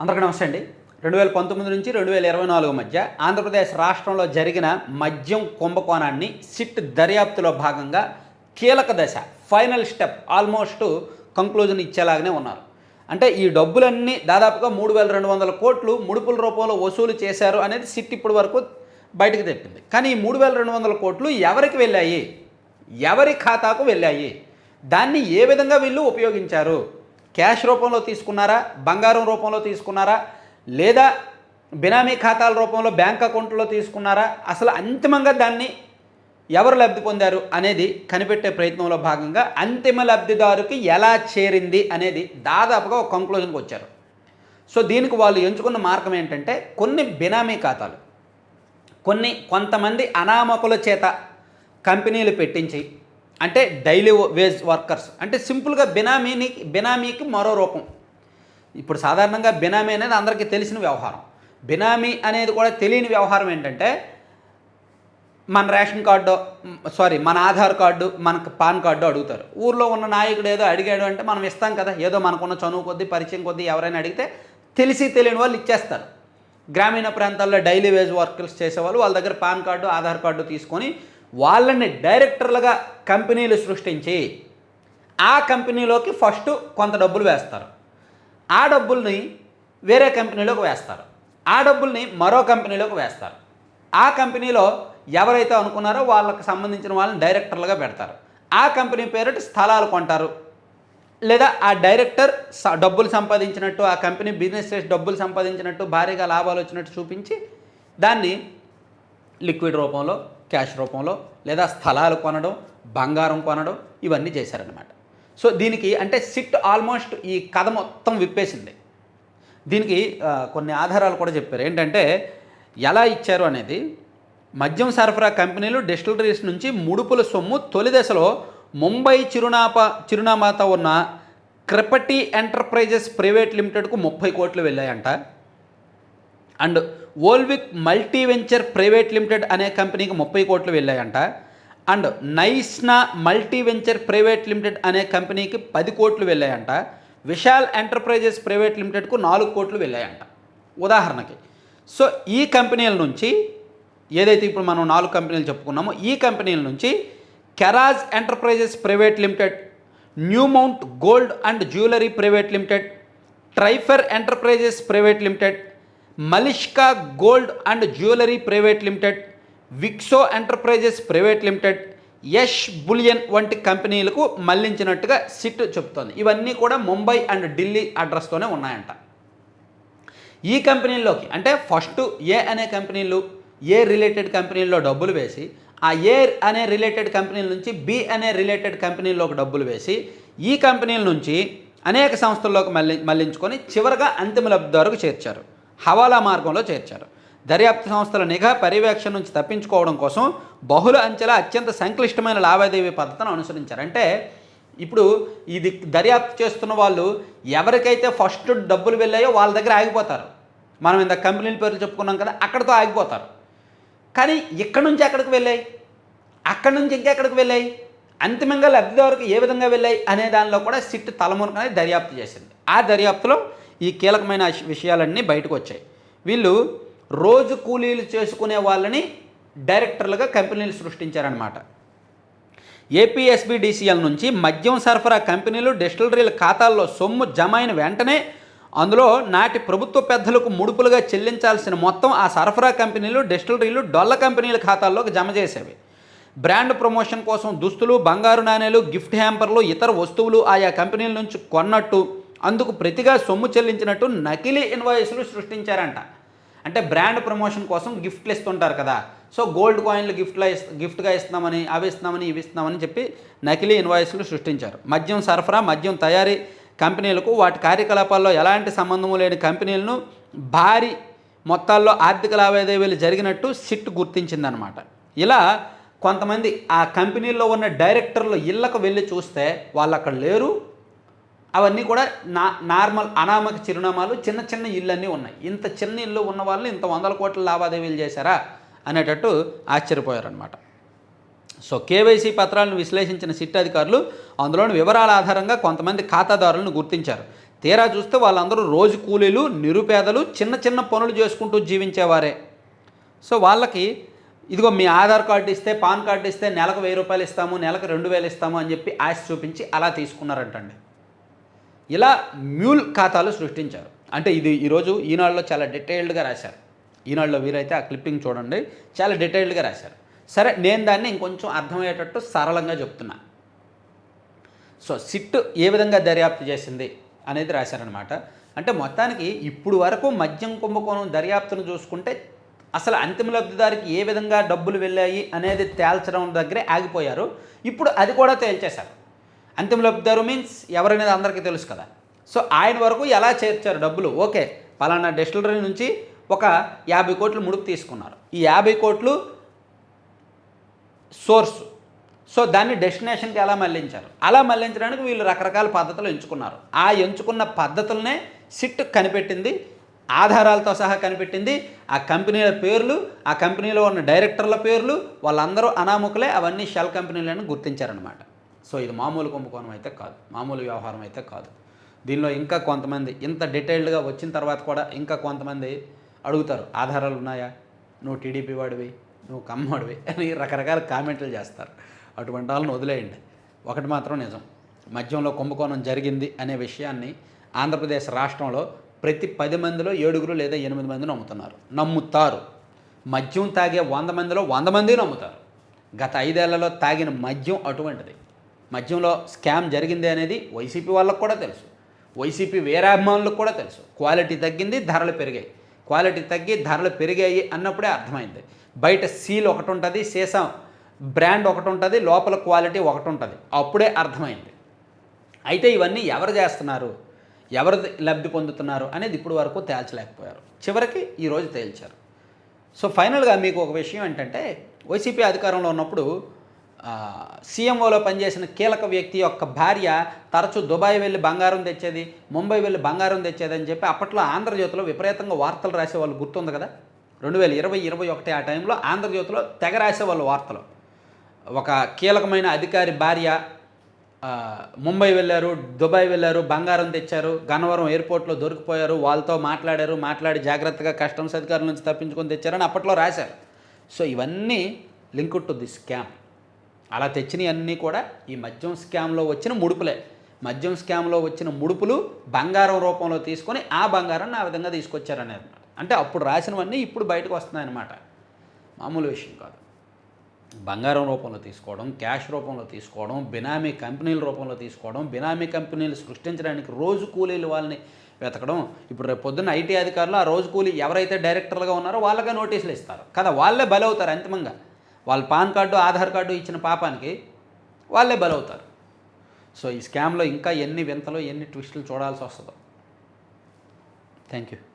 అందరికీ నమస్తే అండి. రెండు వేల పంతొమ్మిది నుంచి రెండు వేల ఇరవై నాలుగు మధ్య ఆంధ్రప్రదేశ్ రాష్ట్రంలో జరిగిన మద్యం కుంభకోణాన్ని సిట్ దర్యాప్తులో భాగంగా కీలక దశ ఫైనల్ స్టెప్ ఆల్మోస్ట్ కంక్లూజన్ ఇచ్చేలాగానే ఉన్నారు. అంటే ఈ డబ్బులన్నీ దాదాపుగా మూడు వేల రెండు వందల కోట్లు ముడుపుల రూపంలో వసూలు చేశారు అనేది సిట్ ఇప్పటి వరకు బయటకు తెప్పింది. కానీ ఈ మూడు వేల రెండు వందల కోట్లు ఎవరికి వెళ్ళాయి? ఎవరి ఖాతాకు వెళ్ళాయి? దాన్ని ఏ విధంగా వీళ్ళు ఉపయోగించారు? క్యాష్ రూపంలో తీసుకున్నారా? బంగారం రూపంలో తీసుకున్నారా? లేదా బినామీ ఖాతాల రూపంలో బ్యాంక్ అకౌంట్లో తీసుకున్నారా? అసలు అంతిమంగా దాన్ని ఎవరు లబ్ధి పొందారు అనేది కనిపెట్టే ప్రయత్నంలో భాగంగా అంతిమ లబ్ధిదారుకి ఎలా చేరింది అనేది దాదాపుగా ఒక కంక్లూజన్కి వచ్చారు. సో దీనికి వాళ్ళు ఎంచుకున్న మార్గం ఏంటంటే కొన్ని బినామీ ఖాతాలు కొన్ని కొంతమంది అనామకుల చేత కంపెనీలు పెట్టించి అంటే డైలీ వేజ్ వర్కర్స్. అంటే సింపుల్గా బినామీని బినామీకి మరో రూపం. ఇప్పుడు సాధారణంగా బినామీ అనేది అందరికీ తెలిసిన వ్యవహారం. బినామీ అనేది కూడా తెలియని వ్యవహారం ఏంటంటే మన రేషన్ కార్డు సారీ మన ఆధార్ కార్డు మనకు పాన్ కార్డు అడుగుతారు. ఊర్లో ఉన్న నాయకుడు ఏదో అడిగాడు అంటే మనం ఇస్తాం కదా ఏదో మనకున్న చనువు కొద్దీ పరిచయం కొద్దీ ఎవరైనా అడిగితే తెలిసి తెలియని వాళ్ళు ఇచ్చేస్తారు. గ్రామీణ ప్రాంతాల్లో డైలీ వేజ్ వర్కర్స్ చేసేవాళ్ళు వాళ్ళ దగ్గర పాన్ కార్డు ఆధార్ కార్డు తీసుకొని వాళ్ళని డైరెక్టర్లుగా కంపెనీలు సృష్టించి ఆ కంపెనీలోకి ఫస్ట్ కొంత డబ్బులు వేస్తారు. ఆ డబ్బుల్ని వేరే కంపెనీలోకి వేస్తారు. ఆ డబ్బుల్ని మరో కంపెనీలోకి వేస్తారు. ఆ కంపెనీలో ఎవరైతే అనుకున్నారో వాళ్ళకి సంబంధించిన వాళ్ళని డైరెక్టర్లుగా పెడతారు. ఆ కంపెనీ పేరిట స్థలాలు కొంటారు. లేదా ఆ డైరెక్టర్ డబ్బులు సంపాదించినట్టు ఆ కంపెనీ బిజినెస్ చేసి డబ్బులు సంపాదించినట్టు భారీగా లాభాలు వచ్చినట్టు చూపించి దాన్ని లిక్విడ్ రూపంలో క్యాష్ రూపంలో లేదా స్థలాలు కొనడం బంగారం కొనడం ఇవన్నీ చేశారనమాట సో దీనికి అంటే సిట్ ఆల్మోస్ట్ ఈ కథ మొత్తం విప్పేసింది. దీనికి కొన్ని ఆధారాలు కూడా చెప్పారు. ఏంటంటే ఎలా ఇచ్చారు అనేది మద్యం సరఫరా కంపెనీలు డిస్టిలరీస్ నుంచి ముడుపుల సొమ్ము తొలి దశలో ముంబై చిరునాప చిరునామాతో ఉన్న క్రిపటి ఎంటర్ప్రైజెస్ ప్రైవేట్ లిమిటెడ్కు ముప్పై కోట్లు వెళ్ళాయంట. అండ్ ఓల్విక్ మల్టీ వెంచర్ ప్రైవేట్ లిమిటెడ్ అనే కంపెనీకి ముప్పై కోట్లు వెళ్ళాయంట. అండ్ నైస్నా మల్టీ వెంచర్ ప్రైవేట్ లిమిటెడ్ అనే కంపెనీకి పది కోట్లు వెళ్ళాయంట. విశాల్ ఎంటర్ప్రైజెస్ ప్రైవేట్ లిమిటెడ్కు నాలుగు కోట్లు వెళ్ళాయంట. ఉదాహరణకి సో ఈ కంపెనీల నుంచి ఏదైతే ఇప్పుడు మనం నాలుగు కంపెనీలు చెప్పుకున్నామో ఈ కంపెనీల నుంచి కెరాజ్ enterprises private limited new mount gold and jewellery private limited ట్రైఫర్ enterprises private limited Malishka gold and jewellery private limited విక్సో enterprises private limited Yash bullion వంటి కంపెనీలకు మళ్ళించినట్టుగా సిట్ చెప్తోంది ఇవన్నీ కూడా ముంబై అండ్ ఢిల్లీ అడ్రస్తోనే ఉన్నాయంట. ఈ కంపెనీల్లోకి అంటే ఫస్ట్ ఏ అనే కంపెనీలు ఏ రిలేటెడ్ కంపెనీల్లో డబ్బులు వేసి ఆ ఏ అనే రిలేటెడ్ కంపెనీల నుంచి బి అనే రిలేటెడ్ కంపెనీల్లోకి డబ్బులు వేసి ఈ కంపెనీల నుంచి అనేక సంస్థల్లోకి మళ్ళీ మళ్ళించుకొని చివరగా అంతిమ లబ్ధిదారుకు చేర్చారు. హవాలా మార్గంలో చేర్చారు. దర్యాప్తు సంస్థల నిఘా పర్యవేక్షణ నుంచి తప్పించుకోవడం కోసం బహుళ అంచెల అత్యంత సంక్లిష్టమైన లావాదేవీ పద్ధతిని అనుసరించారు. అంటే ఇప్పుడు ఇది దర్యాప్తు చేస్తున్న వాళ్ళు ఎవరికైతే ఫస్ట్ డబ్బులు వెళ్ళాయో వాళ్ళ దగ్గర ఆగిపోతారు. మనం ఇంత కంపెనీల పేర్లు చెప్పుకున్నాం కదా అక్కడితో ఆగిపోతారు. కానీ ఇక్కడి నుంచి ఎక్కడికి వెళ్ళాయి? అక్కడి నుంచి ఇంకెక్కడికి వెళ్ళాయి? అంతిమంగా లబ్ధిదారుకు ఏ విధంగా వెళ్ళాయి? అనే దానిలో కూడా సిట్ తలమునకనే దర్యాప్తు చేసింది. ఆ దర్యాప్తులో ఈ కీలకమైన విషయాలన్నీ బయటకు వచ్చాయి. వీళ్ళు రోజు కూలీలు చేసుకునే వాళ్ళని డైరెక్టర్లుగా కంపెనీలు సృష్టించారనమాట ఏపీఎస్బిడిసిఎల్ నుంచి మద్యం సరఫరా కంపెనీలు డిస్టిలరీల ఖాతాల్లో సొమ్ము జమ అయిన వెంటనే అందులో నాటి ప్రభుత్వ పెద్దలకు ముడుపులుగా చెల్లించాల్సిన మొత్తం ఆ సరఫరా కంపెనీలు డిస్టిలరీలు డొల్ల కంపెనీల ఖాతాల్లోకి జమ చేసేవి. బ్రాండ్ ప్రమోషన్ కోసం దుస్తులు బంగారు నాణేలు గిఫ్ట్ హ్యాంపర్లు ఇతర వస్తువులు ఆయా కంపెనీల నుంచి కొన్నట్టు అందుకు ప్రతిగా సొమ్ము చెల్లించినట్టు నకిలీ ఇన్వాయిస్లు సృష్టించారంట. అంటే బ్రాండ్ ప్రమోషన్ కోసం గిఫ్ట్లు ఇస్తుంటారు కదా. సో గోల్డ్ కాయిన్లు గిఫ్ట్లో ఇస్ గిఫ్ట్గా ఇస్తున్నామని అవి ఇస్తున్నామని ఇవి ఇస్తున్నామని చెప్పి నకిలీ ఇన్వాయిస్లు సృష్టించారు. మద్యం సరఫరా మద్యం తయారీ కంపెనీలకు వాటి కార్యకలాపాల్లో ఎలాంటి సంబంధము లేని కంపెనీలను భారీ మొత్తాల్లో ఆర్థిక లావాదేవీలు జరిగినట్టు సిట్ గుర్తించిందనమాట ఇలా కొంతమంది ఆ కంపెనీల్లో ఉన్న డైరెక్టర్లు ఇళ్ళకు వెళ్ళి చూస్తే వాళ్ళు అక్కడ లేరు అవన్నీ కూడా నా నార్మల్ అనామక చిరునామాలు చిన్న చిన్న ఇళ్ళన్నీ ఉన్నాయి. ఇంత చిన్న ఇల్లు ఉన్న వాళ్ళని ఇంత వందల కోట్ల లావాదేవీలు చేశారా అనేటట్టు ఆశ్చర్యపోయారనమాట సో కేవైసీ పత్రాలను విశ్లేషించిన సిట్ అధికారులు అందులోని వివరాల ఆధారంగా కొంతమంది ఖాతాదారులను గుర్తించారు. తీరా చూస్తే వాళ్ళందరూ రోజు కూలీలు నిరుపేదలు చిన్న చిన్న పనులు చేసుకుంటూ జీవించేవారే. సో వాళ్ళకి ఇదిగో మీ ఆధార్ కార్డు ఇస్తే పాన్ కార్డు ఇస్తే నెలకు వెయ్యి రూపాయలు ఇస్తాము నెలకు రెండు వేలు ఇస్తాము అని చెప్పి ఆశ చూపించి అలా తీసుకున్నారంటండి. ఇలా మ్యూల్ ఖాతాలు సృష్టించారు. అంటే ఇది ఈరోజు ఈనాడులో చాలా డీటెయిల్డ్గా రాశారు. ఈనాడులో వీరైతే ఆ క్లిప్పింగ్ చూడండి చాలా డీటెయిల్డ్గా రాశారు. సరే నేను దాన్ని ఇంకొంచెం అర్థమయ్యేటట్టు సరళంగా చెప్తున్నా. సో సిట్ ఏ విధంగా దర్యాప్తు చేసింది అనేది రాశారనమాట అంటే మొత్తానికి ఇప్పుడు వరకు మద్యం కుంభకోణం దర్యాప్తును చూసుకుంటే అసలు అంతిమ లబ్ధిదారికి ఏ విధంగా డబ్బులు వెళ్ళాయి అనేది తేల్చడం దగ్గరే ఆగిపోయారు. ఇప్పుడు అది కూడా తేల్చేశారు. అంతిమ లబ్ధిదారు మీన్స్ ఎవరనేది అందరికీ తెలుసు కదా. సో ఆయన వరకు ఎలా చేర్చారు డబ్బులు? ఓకే పలానా డిస్టిలరీ నుంచి ఒక యాభై కోట్లు ముడుపు తీసుకున్నారు. ఈ యాభై కోట్లు సోర్స్ సో దాన్ని డెస్టినేషన్కి ఎలా మళ్ళించారు? అలా మళ్ళించడానికి వీళ్ళు రకరకాల పద్ధతులు ఎంచుకున్నారు. ఆ ఎంచుకున్న పద్ధతులనే సిట్ కనిపెట్టింది ఆధారాలతో సహా కనిపెట్టింది ఆ కంపెనీల పేర్లు ఆ కంపెనీలో ఉన్న డైరెక్టర్ల పేర్లు వాళ్ళందరూ అనామకులే అవన్నీ షెల్ కంపెనీలను గుర్తించారనమాట సో ఇది మామూలు కుంభకోణం అయితే కాదు మామూలు వ్యవహారం అయితే కాదు. దీనిలో ఇంకా కొంతమంది ఇంత డీటెయిల్డ్గా వచ్చిన తర్వాత కూడా ఇంకా కొంతమంది అడుగుతారు ఆధారాలు ఉన్నాయా? నువ్వు టీడీపీ వాడివి నువ్వు కమ్మవాడివి అని రకరకాల కామెంట్లు చేస్తారు. అటువంటి వాళ్ళని వదిలేయండి. ఒకటి మాత్రం నిజం మద్యంలో కుంభకోణం జరిగింది అనే విషయాన్ని ఆంధ్రప్రదేశ్ రాష్ట్రంలో ప్రతి పది మందిలో ఏడుగురు లేదా ఎనిమిది మంది నమ్ముతున్నారు. నమ్ముతారు. మద్యం తాగే వంద మందిలో వంద మంది నమ్ముతారు. గత ఐదేళ్ళలో తాగిన మద్యం అటువంటిది. మద్యంలో స్కామ్ జరిగింది అనేది వైసీపీ వాళ్ళకు కూడా తెలుసు. వైసీపీ వేరే అభిమానులకు కూడా తెలుసు. క్వాలిటీ తగ్గింది ధరలు పెరిగాయి. క్వాలిటీ తగ్గి ధరలు పెరిగాయి అన్నప్పుడే అర్థమైంది. బయట సీల్ ఒకటి ఉంటుంది సీసం బ్రాండ్ ఒకటి ఉంటుంది లోపల క్వాలిటీ ఒకటి ఉంటుంది అప్పుడే అర్థమైంది. అయితే ఇవన్నీ ఎవరు చేస్తున్నారు? ఎవరు లబ్ధి పొందుతున్నారు అనేది ఇప్పుడు వరకు తేల్చలేకపోయారు. చివరికి ఈరోజు తేల్చారు. సో ఫైనల్గా మీకు ఒక విషయం ఏంటంటే వైసీపీ అధికారంలో ఉన్నప్పుడు సీఎంఓలో పనిచేసిన కీలక వ్యక్తి యొక్క భార్య తరచూ దుబాయ్ వెళ్ళి బంగారం తెచ్చేది ముంబై వెళ్ళి బంగారం తెచ్చేది అని చెప్పి అప్పట్లో ఆంధ్రజ్యోతిలో విపరీతంగా వార్తలు రాసేవాళ్ళు గుర్తుంది కదా? రెండు వేల ఇరవై ఇరవై ఒకటి ఆ టైంలో ఆంధ్రజ్యోతిలో తెగ రాసేవాళ్ళు వార్తలు. ఒక కీలకమైన అధికారి భార్య ముంబై వెళ్ళారు దుబాయ్ వెళ్ళారు బంగారం తెచ్చారు గన్నవరం ఎయిర్పోర్ట్లో దొరికిపోయారు వాళ్ళతో మాట్లాడారు మాట్లాడి జాగ్రత్తగా కస్టమ్స్ అధికారుల నుంచి తప్పించుకొని తెచ్చారని అప్పట్లో రాశారు. సో ఇవన్నీ లింక్ టు ది స్కామ్. అలా తెచ్చినవి అన్నీ కూడా ఈ మద్యం స్కామ్లో వచ్చిన ముడుపులే. మద్యం స్కామ్లో వచ్చిన ముడుపులు బంగారం రూపంలో తీసుకొని ఆ బంగారాన్ని ఆ విధంగా తీసుకొచ్చారనేది. అంటే అప్పుడు రాసినవన్నీ ఇప్పుడు బయటకు వస్తున్నాయన్నమాట. మామూలు విషయం కాదు. బంగారం రూపంలో తీసుకోవడం క్యాష్ రూపంలో తీసుకోవడం బినామీ కంపెనీల రూపంలో తీసుకోవడం బినామీ కంపెనీలు సృష్టించడానికి రోజు కూలీలు వాళ్ళని వెతకడం. ఇప్పుడు రేపు పొద్దున్న ఐటీ అధికారులు ఆ రోజు కూలీ ఎవరైతే డైరెక్టర్లుగా ఉన్నారో వాళ్ళకే నోటీసులు ఇస్తారు. కదా వాళ్ళే బలవుతారు అంతిమంగా. వాళ్ళ పాన్ కార్డు ఆధార్ కార్డు ఇచ్చిన పాపానికి వాళ్ళే బలవుతారు. సో ఈ స్కామ్లో ఇంకా ఎన్ని వింతలు ఎన్ని ట్విస్టులు చూడాల్సి వస్తుందో. Thank you.